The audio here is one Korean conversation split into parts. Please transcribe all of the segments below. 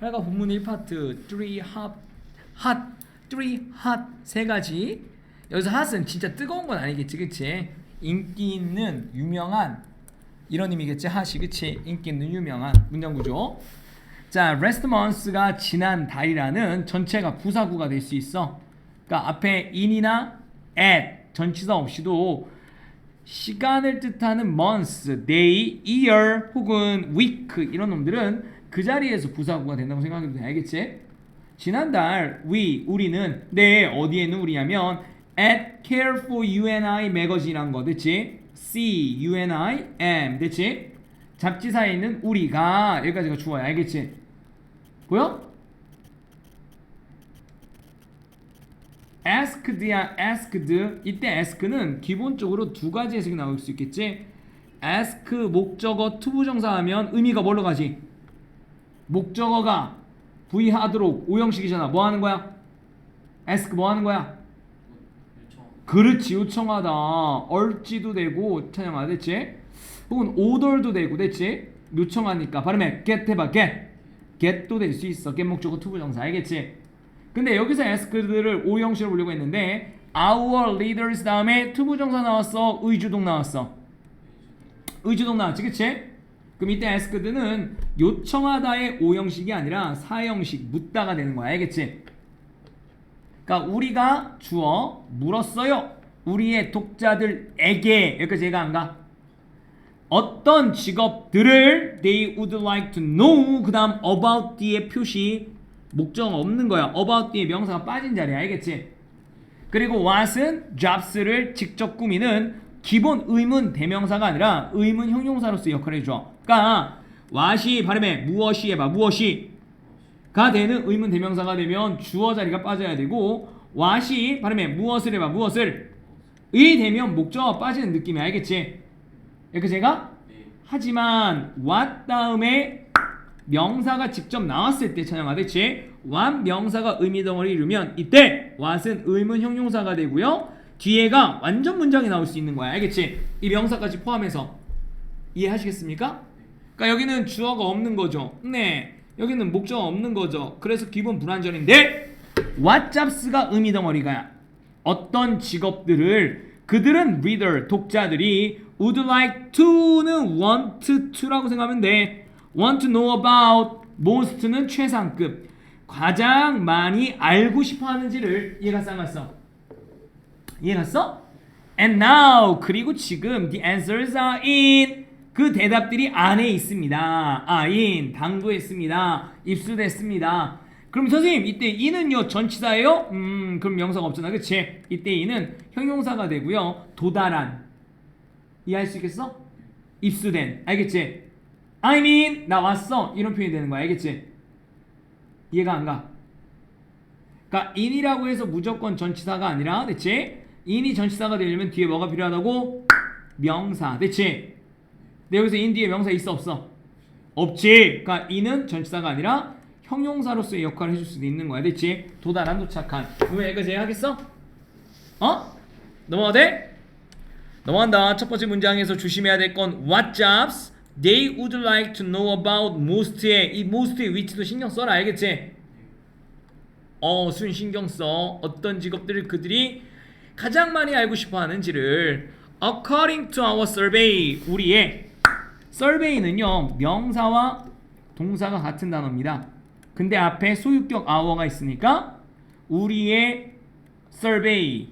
8과 본문 1파트 3 hot hot 3 hot 세 가지. 여기서 핫은 진짜 뜨거운 건 아니겠지 그치? 인기 있는 유명한 이런 의미겠지 핫이 그치? 인기 있는 유명한 문장 구조. 자 rest months가 지난 달이라는 전체가 부사구가 될 수 있어. 그러니까 앞에 in이나 at 전치사 없이도 시간을 뜻하는 months, day, year 혹은 week 이런 놈들은 그 자리에서 부사구가 된다고 생각해도 돼 알겠지? 지난달 we 우리는 네 어디에 있는 우리냐면 at care for you and I 매거진이란 거 됐지? C you and I am 됐지? 잡지사에 있는 우리가 여기까지가 주어야 알겠지? 보여? asked야 asked 이때 ask는 기본적으로 두 가지 해석이 나올 수 있겠지 ask 목적어 투부정사하면 의미가 뭘로 가지 목적어가 부의하도록 오형식이잖아. 뭐 하는 거야? ask 뭐 하는 거야? 그렇지 요청하다. 얼지도 되고 찬영아 됐지? 혹은 order도 되고 됐지? 요청하니까. 발음해. get 해봐 get. get도 될 수 있어. get 목적어 투부 정사. 알겠지? 근데 여기서 ask들을 오형식으로 보려고 했는데 our leaders 다음에 투부 정사 나왔어. 의주동 나왔어. 의주동 나왔지 그치? 그럼 이때 ask드는 요청하다의 오형식이 아니라 사형식 묻다가 되는 거야 알겠지? 그러니까 우리가 주어 물었어요. 우리의 독자들에게 여기까지 얘가 안 가. 어떤 직업들을 they would like to know 그 다음 about 뒤에 표시 목적 없는 거야. about 뒤에 명사가 빠진 자리야. 알겠지? 그리고 what은 jobs를 직접 꾸미는 기본 의문 대명사가 아니라 의문 형용사로서 역할을 해줘. 그러니까 what이 발음해 무엇이 해봐. 무엇이 가 되는 의문 대명사가 되면 주어 자리가 빠져야 되고 what이 발음해 무엇을 해봐 무엇을 의 되면 목적어가 빠지는 느낌이 알겠지? 이렇게 제가 네 하지만 what 다음에 명사가 직접 나왔을 때 찬영아 됐지? what 명사가 의미 덩어리 이루면 이때 what은 의문 형용사가 되고요 뒤에가 완전 문장이 나올 수 있는 거야 알겠지? 이 명사까지 포함해서 이해하시겠습니까? 그러니까 여기는 주어가 없는 거죠. 네. 여기는 목적어 없는 거죠. 그래서 기본 불완전인데 jobs가 의미 덩어리가 어떤 직업들을 그들은 reader 독자들이 would like to는 want to라고 생각하면 돼. want to know about most는 최상급 가장 많이 알고 싶어 하는지를 이해가 쌍갔어. 이해 갔어? And now 그리고 지금 the answers are in 그 대답들이 안에 있습니다. 아, in 당도했습니다. 입수됐습니다. 그럼 선생님 이때 in은요 전치사예요? 음 그럼 명사가 없잖아, 그치? 이때 in은 형용사가 되고요 도달한 이해할 수 있겠어? 입수된 알겠지? I mean 나 왔어 이런 표현이 되는 거야, 알겠지? 이해가 안 가? 그러니까 in이라고 해서 무조건 전치사가 아니라 됐지? in이 전치사가 되려면 뒤에 뭐가 필요하다고? 명사 됐지? 근데 여기서 in 뒤에 명사 있어 없어? 없지 그러니까 in은 전치사가 아니라 형용사로서의 역할을 해줄 수도 있는 거야 됐지? 도달한 도착한 왜 여기까지 하겠어? 어? 넘어가도 돼? 넘어간다 첫 번째 문장에서 조심해야 될 건 what jobs they would like to know about most의 이 most의 위치도 신경 써라 알겠지? 어, 순 신경 써. 어떤 직업들을 그들이 가장 많이 알고 싶어 하는지를 according to our survey 우리의 survey는요 명사와 동사가 같은 단어입니다. 근데 앞에 소유격 our가 있으니까 우리의 survey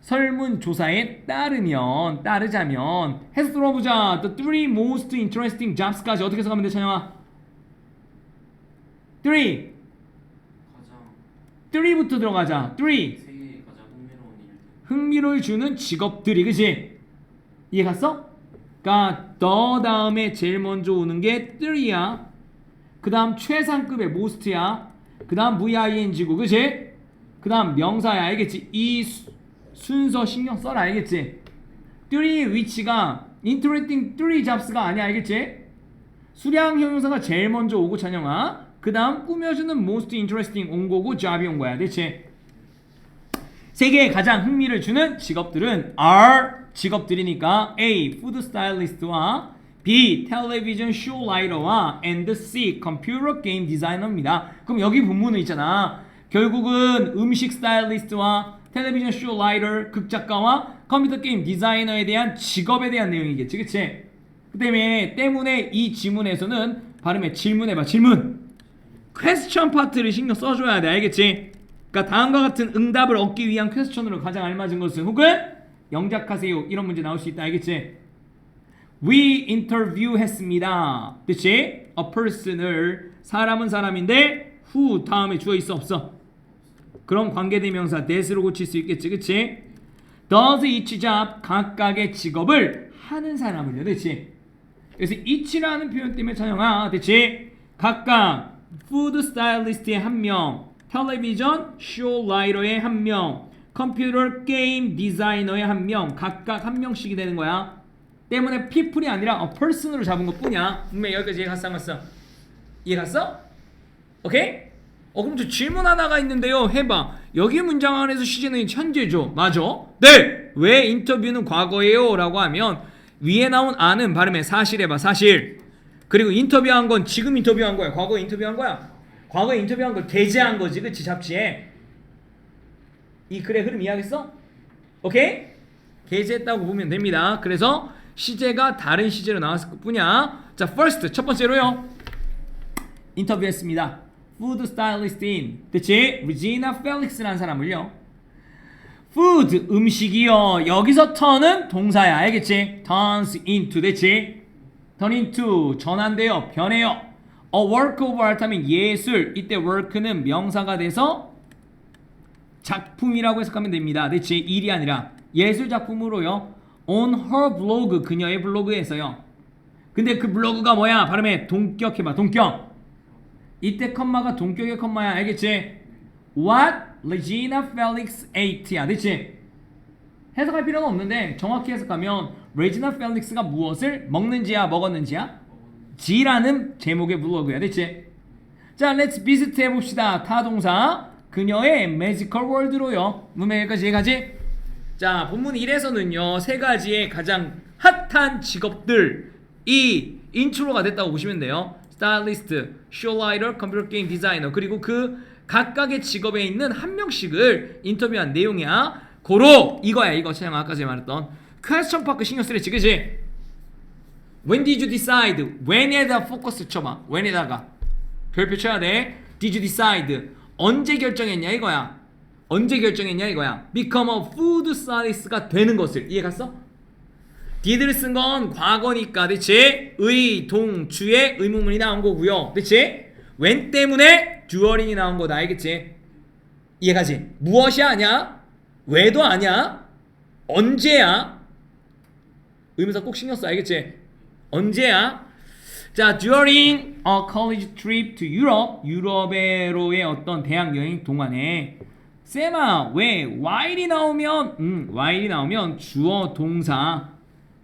설문조사에 따르면 따르자면 해서 들어보자 the three most interesting jobs까지 어떻게 해석하면 돼 찬영아? three 가장 3부터 들어가자. 3. 세계에 가장 흥미로운 일들 흥미를 주는 직업들이 그지? 이해 갔어? 그러니까 더 다음에 제일 먼저 오는 게 3야. 그 다음 최상급의 most야. 그 다음 VING고 그지? 그 다음 명사야 알겠지? 이 수- 순서 신경 써라 알겠지? 3 위치가 interesting 3 jobs가 아니야 알겠지? 수량 형용사가 제일 먼저 오고 찬영아. 그 다음 꾸며주는 most interesting 온 거고 job이 온 거야. 대체 세계에 가장 흥미를 주는 직업들은 are 직업들이니까 A. food stylist와 B. 텔레비전 쇼 라이터와 and C. 컴퓨터 게임 디자이너입니다. 그럼 여기 본문은 있잖아. 결국은 음식 스타일리스트와 텔레비전 쇼 라이터 극작가와 컴퓨터 게임 디자이너에 대한 직업에 대한 내용이겠지, 그치? 그 때문에 때문에 이 지문에서는 발음에 질문해봐 질문. 퀘스천 파트를 신경 써줘야 돼, 알겠지? 그러니까 다음과 같은 응답을 얻기 위한 퀘스천으로 가장 알맞은 것은 혹은 영작하세요 이런 문제 나올 수 있다, 알겠지? We interview 했습니다. 그치? A person을 사람은 사람인데 who 다음에 주어 있어 없어? 그럼 관계대명사 that으로 고칠 수 있겠지 그치? Does each job 각각의 직업을 하는 사람을요 그치? 그래서 each라는 표현 때문에 찬영아 그치? 각각 food stylist의 한명 텔레비전 쇼 라이터의 한 명 컴퓨터 게임 디자이너의 한 명 각각 한 명씩이 되는 거야 때문에 people이 아니라 a person으로 잡은 것 뿐이야 분명히 여기까지 이해 갔어 안 갔어? 이해 갔어? 오케이? 어 그럼 저 질문 하나가 있는데요 해봐 여기 문장 안에서 시제는 현재죠 맞아? 네 왜 인터뷰는 과거예요? 라고 하면 위에 나온 아는 발음에 사실 해봐 사실 그리고 인터뷰한 건 지금 인터뷰한 거야 과거에 인터뷰한 거야 과거에 인터뷰한 걸 게재한 거지 그치 잡지에 이 글의 흐름 이해하겠어? 오케이? 게재했다고 보면 됩니다 그래서 시제가 다른 시제로 나왔을 뿐이야 자 first 첫 번째로요 인터뷰했습니다. 푸드 스타일리스트인 그치? 리지나 펠릭스라는 사람을요. 푸드 음식이요. 여기서 turn은 동사야. 알겠지? turns into 됐지? turn into 전환돼요. 변해요. A work of art 하면 예술. 이때 work는 명사가 돼서 작품이라고 해석하면 됩니다. 됐지? 일이 아니라 예술 작품으로요. on her blog 그녀의 블로그에서요. 근데 그 블로그가 뭐야? 발음에 동격 해봐. 동격. 이때 컴마가 동격의 컴마야. 알겠지? What Regina Felix ate야. 됐지? 해석할 필요는 없는데 정확히 해석하면 레지나 펠릭스가 무엇을 먹는지야 먹었는지야 지라는 제목의 블로그야. 됐지? 자, let's visit 해봅시다. 타동사 그녀의 매지컬 월드로요. 문맥 여기까지 이해가지? 자, 본문 1에서는요. 세 가지의 가장 핫한 직업들이 인트로가 됐다고 보시면 돼요. 스타일리스트, 쇼라이터, 컴퓨터 게임 디자이너 그리고 그 각각의 직업에 있는 한 명씩을 인터뷰한 내용이야. 고로 이거야 이거 제가 아까 전에 말했던 퀘스천 파크 신경 쓰랬지 그지? When did you decide? when에다 포커스 쳐봐. when에다가 별표 쳐야 돼. Did you decide? 언제 결정했냐 이거야. 언제 결정했냐 이거야. Become a food stylist가 되는 것을 이해 갔어? did를 쓴 건 과거니까, 그치? 의, 동, 주의 의문문이 나온 거고요, 그치? when 때문에 during이 나온 거다, 알겠지? 이해가지? 무엇이 아냐? 왜도 아냐? 언제야? 의문사 꼭 신경 써, 알겠지? 언제야? 자, during a college trip to Europe, 유럽에로의 어떤 대학 여행 동안에. 쌤아, 왜? While이 나오면 음, while이 나오면 주어 동사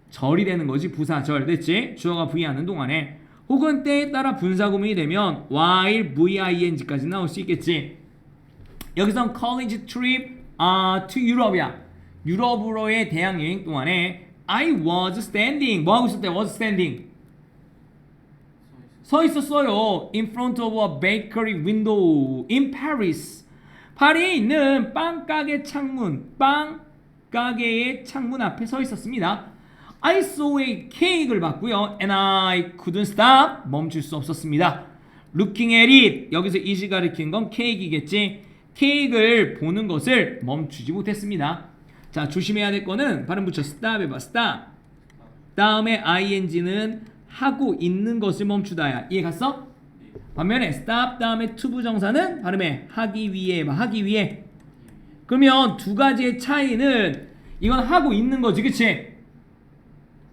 절이 되는 거지 부사절. 됐지? 주어가 부의하는 동안에. 혹은 때에 따라 분사 구문이 되면 while v-i-n-g까지 나올 수 있겠지. 여기선 college trip 아, to Europe이야. 유럽으로의 대학 여행 동안에 I was standing 뭐 하고 있을 때 was standing 서 있었어요 in front of a bakery window in Paris 파리에 있는 빵 가게 창문 빵 가게의 창문 앞에 서 있었습니다 I saw a cake을 봤고요. And I couldn't stop. 멈출 수 없었습니다. Looking at it. 여기서 이시 가리킨 건 케이크이겠지. 케이크를 보는 것을 멈추지 못했습니다. 자, 조심해야 될 거는 발음 붙여 stop 해봐. stop. 다음에 ing는 하고 있는 것을 멈추다야. 이해 갔어? 반면에 stop 다음에 to 부정사는 발음에 하기 위해 해봐. 하기 위해. 그러면 두 가지의 차이는 이건 하고 있는 거지. 그치?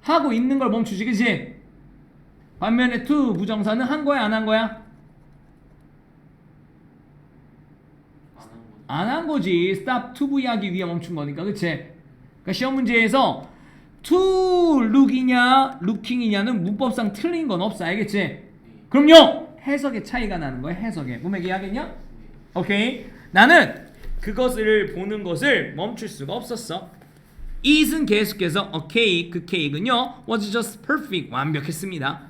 하고 있는 걸 멈추지 그치? 반면에 to 부정사는 한 거야 안 한 거야? 안 한 거지 stop to v 하기 위해 멈춘 거니까 그치? 그러니까 시험 문제에서 to look이냐 looking이냐는 문법상 틀린 건 없어 알겠지? 그럼요 해석의 차이가 나는 거야 해석에 문맥 이해하겠냐? 오케이 나는 그것을 보는 것을 멈출 수가 없었어 is은 계속해서 cake 그 케이크는요 was just perfect 완벽했습니다.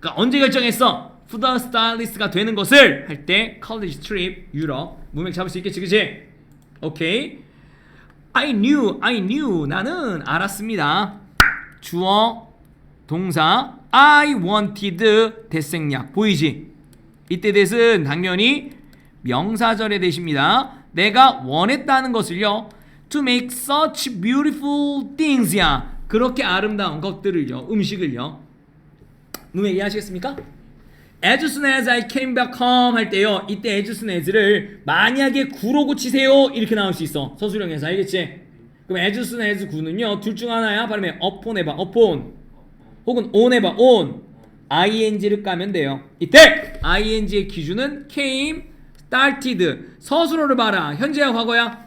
그러니까 언제 결정했어? 푸드 스타일리스트가 되는 것을 할 때 college 유럽 문맥 잡을 수 있겠지 그치? 오케이 I knew I knew 나는 알았습니다. 주어 동사 I wanted 대생략 보이지? 이때 대신 당연히 명사절의 대십니다. 내가 원했다는 것을요. To make such beautiful things야. 그렇게 아름다운 것들을요. 음식을요. 문맥 이해하시겠습니까? As soon as I came back home 할 때요. 이때 as soon as를 만약에 구로 고치세요. 이렇게 나올 수 있어. 서술형에서 알겠지? 그럼 as soon as 구는요. 둘 중 하나야. 발음에 upon 해봐. upon. 혹은 on 해봐. on. ing를 까면 돼요. 이때 ing의 기준은 came, started. 서술어를 봐라. 현재야 과거야?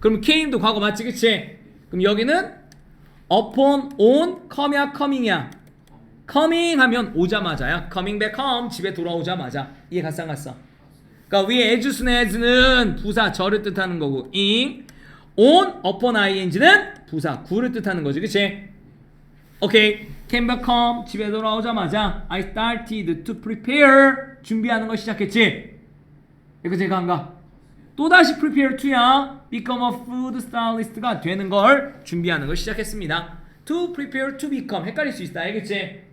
그럼 came도 과거 맞지 그치? 그럼 여기는 upon, on, come이야 coming이야? Coming 하면 오자마자야. coming back home 집에 돌아오자마자 이해 갔어 안 갔어? 그러니까 위에 as soon as는 부사 저를 뜻하는 거고 in, on, upon ing는 부사 구를 뜻하는 거지 그치? 오케이 came back home 집에 돌아오자마자 I started to prepare 준비하는 걸 시작했지 이거 제가 한가 또다시 prepare to야 become a food stylist가 되는 걸 준비하는 걸 시작했습니다 to prepare to become 헷갈릴 수 있다 알겠지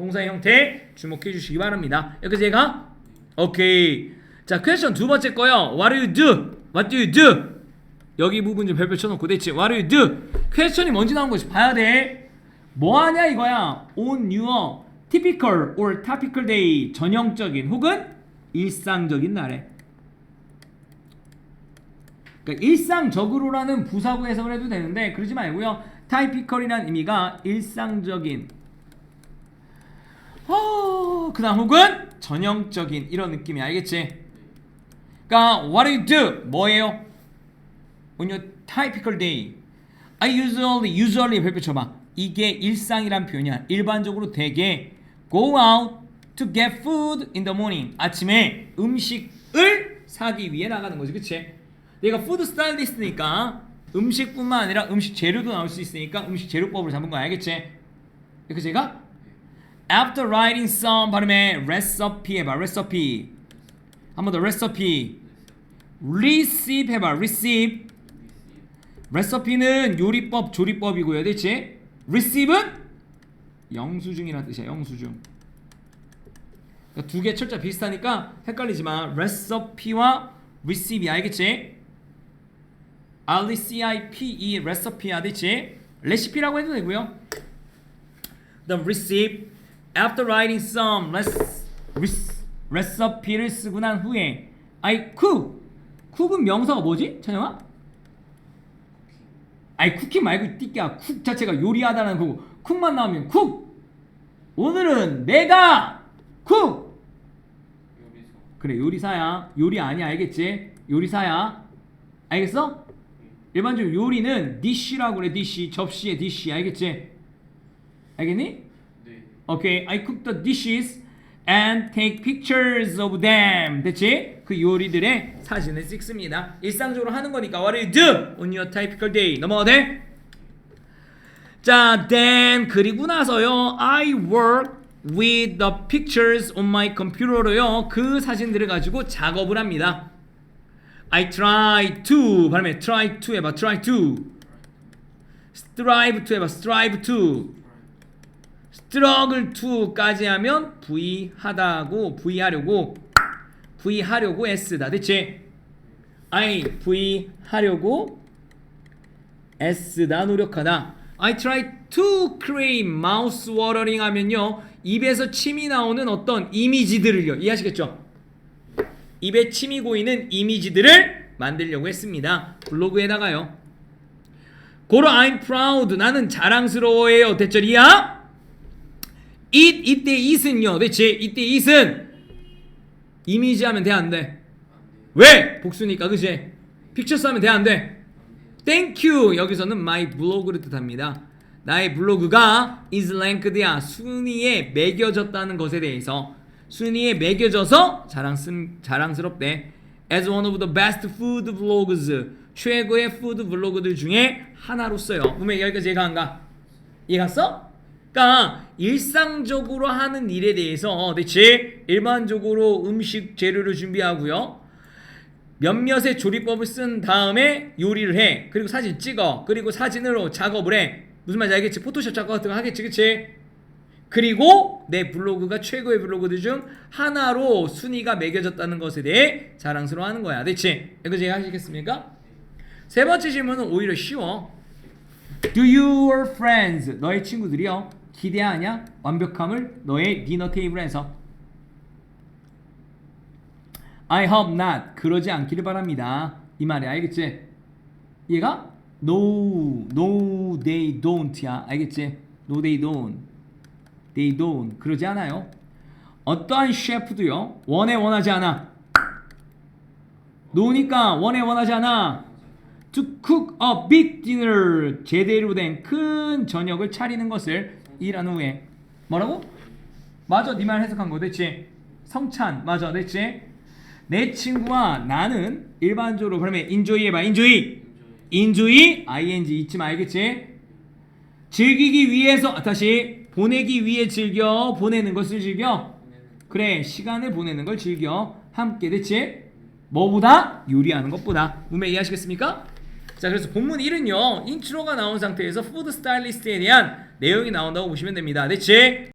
동사의 형태 주목해 주시기 바랍니다. 여기 제가 오케이. 자 퀘스천 두 번째 거요. What do you do? What do you do? 여기 부분 좀 별표 쳐놓고 대체 what do you do? 퀘스천이 뭔지 나온 것이 봐야 돼. 뭐 하냐 이거야? On your typical or topical day. 전형적인 혹은 일상적인 날에. 그러니까 일상적으로라는 부사구 해석을 해도 되는데 그러지 말고요. Typical이라는 의미가 일상적인 어, 그다음 혹은 전형적인 이런 느낌이 알겠지? 그러니까 what do you do 뭐예요? on your typical day I usually usually 별표 쳐봐 이게 일상이란 표현이야 일반적으로 되게 go out to get food in the morning 아침에 음식을 사기 위해 나가는 거지 그치? 내가 푸드 스타일리스트니까 음식뿐만 아니라 음식 재료도 나올 수 있으니까 음식 재료법을 잡은 거 알겠지? 이렇게 제가 After writing some 발음에 recipe 해봐 recipe 한 번 더 recipe receive 해봐 receive 레시피는 요리법, 조리법이고요. 대체 receive은 영수증이라는 뜻이야. 영수증. 그러니까 두개 철자 비슷하니까 헷갈리지만 레시피와 receive이 알겠지? R E C I P E 레시피야. 대체 레시피라고 해도 되고요. 그다음 receive after writing some recipe를 쓰고 난 후에 I cook. cook은 명사가 뭐지? 찬영아? 아니 쿠키 말고 띠끼야 쿡 자체가 요리하다는 거고 쿡만 나오면 쿡! 오늘은 내가 쿡! 그래 요리사야. 요리 아니야 알겠지? 요리사야. 알겠어? 일반적으로 요리는 디쉬라고 그래 디쉬 접시에 디쉬 알겠지? 알겠니 네 오케이 I cook the dishes and take pictures of them 됐지 그 요리들의 사진을 찍습니다 일상적으로 하는 거니까 what do you do on your typical day 넘어가 돼? 자 then 그리고 나서요 I work with the pictures on my computer로요 그 사진들을 가지고 작업을 합니다 I try to 발음해 try to 해봐 try to strive to 해봐 strive to struggle to까지 하면 V 하다고 V 하려고 V 하려고 S다. 대체 I V 하려고 S다. 노력하다. I try to create mouth watering 하면요 입에서 침이 나오는 어떤 이미지들을요 이해하시겠죠? 입에 침이 고이는 이미지들을 만들려고 했습니다. 블로그에다가요. 고로 I'm proud. 나는 자랑스러워해요. 대절이야 it 이때 it은요 대체 이때 it은 이미지 하면 돼 안 돼? 왜? 복수니까 그치? 픽처스 하면 돼 안 돼? Thank you 여기서는 my 블로그를 뜻합니다 나의 블로그가 is ranked야 순위에 매겨졌다는 것에 대해서 순위에 매겨져서 자랑스, 자랑스럽대 as one of the best food vlogs 최고의 푸드 블로그들 중에 하나로서요. 그러면 여기까지 이해가 안 가? 이해 갔어? 그러니까 일상적으로 하는 일에 대해서 대체 일반적으로 음식 재료를 준비하고요. 몇몇의 조리법을 쓴 다음에 요리를 해. 그리고 사진 찍어. 그리고 사진으로 작업을 해. 무슨 말인지 알겠지? 포토샵 작업 같은 거 하겠지, 그치? 그리고 내 블로그가 최고의 블로그들 중 하나로 순위가 매겨졌다는 것에 대해 자랑스러워하는 거야. 됐지? 여기까지 하시겠습니까? 세 번째 질문은 오히려 쉬워. Do your friends, 너의 친구들이요, 기대하냐? 완벽함을 너의 디너 테이블에서. I hope not. 그러지 않기를 바랍니다. 이 말이 알겠지? 얘가 no, no, they don't야. 알겠지? No, they don't. They don't. 그러지 않아요. 어떠한 셰프도요. 원해 원하지 않아. 노니까 원해 원하지 않아. To cook a big dinner. 제대로 된 큰 저녁을 차리는 것을 일한 후에 뭐라고? 맞아, 네 말 해석한 거 됐지? 성찬 맞아, 됐지? 내 친구와 나는 일반적으로 그러면 enjoy 해봐, enjoy. enjoy, ing 잊지 마, 알겠지? 즐기기 위해서 아, 다시 보내기 위해 즐겨 보내는 것을 즐겨 그래 시간을 보내는 걸 즐겨 함께 됐지 뭐보다 요리하는 것보다 문맥 이해하시겠습니까? 자 그래서 본문 1은요 인트로가 나온 상태에서 푸드 스타일리스트에 대한 내용이 나온다고 보시면 됩니다 됐지?